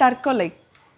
தற்கொலை.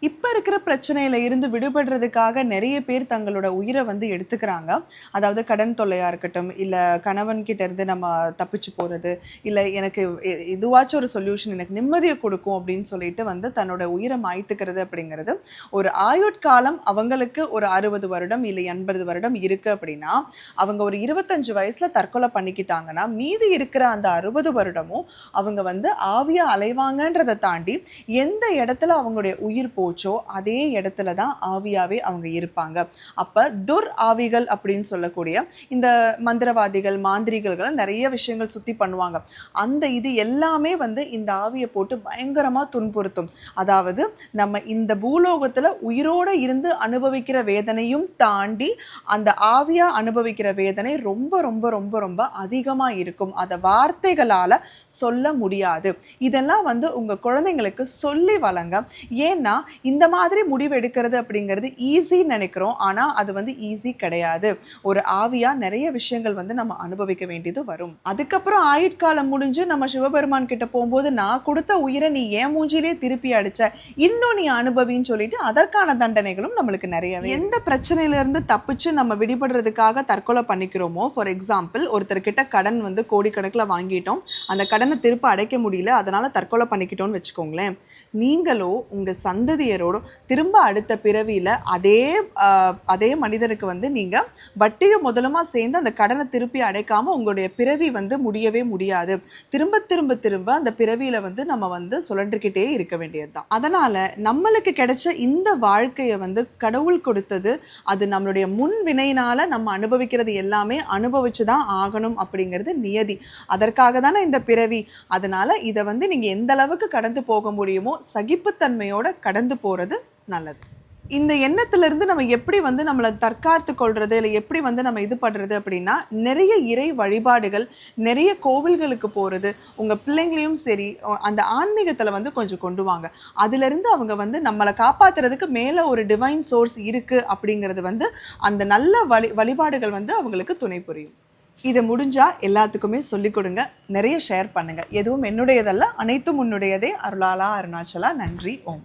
இப்போ இருக்கிற பிரச்சனையில இருந்து விடுபடுறதுக்காக நிறைய பேர் தங்களோட உயிரை வந்து எடுத்துக்கிறாங்க. அதாவது கடன் தொல்லையா இருக்கட்டும் இல்லை கணவன் கிட்ட இருந்து நம்ம தப்பிச்சு போறது இல்லை எனக்கு இதுவாச்சும் ஒரு சொல்யூஷன் எனக்கு நிம்மதியை கொடுக்கும் அப்படின்னு சொல்லிட்டு வந்து தன்னோட உயிரை மாய்த்துக்கிறது அப்படிங்கிறது ஒரு ஆயுட்காலம் அவங்களுக்கு ஒரு அறுபது வருடம் இல்லை எண்பது வருடம் இருக்கு அப்படின்னா அவங்க ஒரு இருபத்தஞ்சு வயசுல தற்கொலை பண்ணிக்கிட்டாங்கன்னா மீதி இருக்கிற அந்த அறுபது வருடமும் அவங்க வந்து ஆவியாக அலைவாங்கன்றதை தாண்டி எந்த இடத்துல அவங்களுடைய உயிர் போச்சோ அதே இடத்துல தான் ஆவியாவே அவங்க இருப்பாங்க. அப்போ துர் ஆவிகள் அப்படின்னு சொல்லக்கூடிய இந்த மந்திரவாதிகள் மாந்திரிகர்கள் நிறைய விஷயங்கள் சுற்றி பண்ணுவாங்க. அந்த இது எல்லாமே வந்து இந்த ஆவியை போட்டு பயங்கரமாக துன்புறுத்தும். அதாவது நம்ம இந்த பூலோகத்தில் உயிரோடு இருந்து அனுபவிக்கிற வேதனையும் தாண்டி அந்த ஆவியாக அனுபவிக்கிற வேதனை ரொம்ப ரொம்ப ரொம்ப ரொம்ப அதிகமாக இருக்கும். அதை வார்த்தைகளால் சொல்ல முடியாது. இதெல்லாம் வந்து உங்கள் குழந்தைங்களுக்கு சொல்லி வழங்க. ஏன்னா இந்த மாதிரி முடிவு எடுக்கிறது அப்படிங்கிறது ஈஸின்னு நினைக்கிறோம். ஆனால் அது வந்து ஈஸி கிடையாது. ஒரு ஆவியாக நிறைய விஷயங்கள் வந்து நம்ம அனுபவிக்க வேண்டியது வரும். அதுக்கப்புறம் ஆயுட்காலம் முடிஞ்சு நம்ம சிவபெருமான் கிட்ட போகும்போது நான் கொடுத்த உயிரை நீ ஏன் மூஞ்சிலே திருப்பி அடிச்ச. இன்னும் நீ அனுபவின்னு சொல்லிட்டு அதற்கான தண்டனைகளும் நம்மளுக்கு நிறைய எந்த பிரச்சனையில இருந்து தப்பிச்சு நம்ம விடுபடுறதுக்காக தற்கொலை பண்ணிக்கிறோமோ ஃபார் எக்ஸாம்பிள் ஒருத்தர் கிட்ட கடன் வந்து கோடிக்கணக்கில் வாங்கிட்டோம். அந்த கடனை திருப்ப அடைக்க முடியல. அதனால தற்கொலை பண்ணிக்கிட்டோம்னு வச்சுக்கோங்களேன். நீங்களோ உங்க சந்ததியரோட திரும்ப அடுத்த பிறவியில அதே அதே மனிதருக்கு வந்து நீங்க வட்டியை முதலமா சேர்ந்து அந்த கடனை திருப்பி அடைக்காம உங்களுடைய பிறவி வந்து முடியவே முடியாது. திரும்ப திரும்ப திரும்ப அந்த பிறவியில வந்து நம்ம வந்து சுழன்றுக்கிட்டே இருக்க வேண்டியதுதான். அதனால நம்மளுக்கு கிடைச்ச இந்த வாழ்க்கையை வந்து கடவுள் கொடுத்தது அது நம்மளுடைய முன் வினையினால நம்ம அனுபவிக்கிறது எல்லாமே அனுபவிச்சு தான் ஆகணும் அப்படிங்கிறது நியதி. அதற்காக தானே இந்த பிறவி. அதனால இதை வந்து நீங்க எந்த அளவுக்கு கடந்து போக முடியுமோ சகிப்புத்தன்மையோட கடந்து போறது நல்லது. இந்த எண்ணத்துல இருந்து நம்ம எப்படி வந்து நம்மளை தற்காத்து கொள்றது இல்லை எப்படி வந்து நம்ம இது பண்ணுறது அப்படின்னா நிறைய இறை வழிபாடுகள் நிறைய கோவில்களுக்கு போறது உங்க பிள்ளைங்களையும் சரி அந்த ஆன்மீகத்தில் வந்து கொஞ்சம் கொண்டு வாங்க. அதுலேருந்து அவங்க வந்து நம்மளை காப்பாத்துறதுக்கு மேல ஒரு டிவைன் சோர்ஸ் இருக்கு அப்படிங்கிறது வந்து அந்த நல்ல வழி வழிபாடுகள் வந்து அவங்களுக்கு துணை புரியும். இதை முடிஞ்சா எல்லாத்துக்குமே சொல்லிக் கொடுங்க நிறைய ஷேர் பண்ணுங்க. எதுவும் என்னுடையதல்ல அனைத்தும் உன்னுடையதே. அருளாலா அருணாச்சலா நன்றி ஓம்.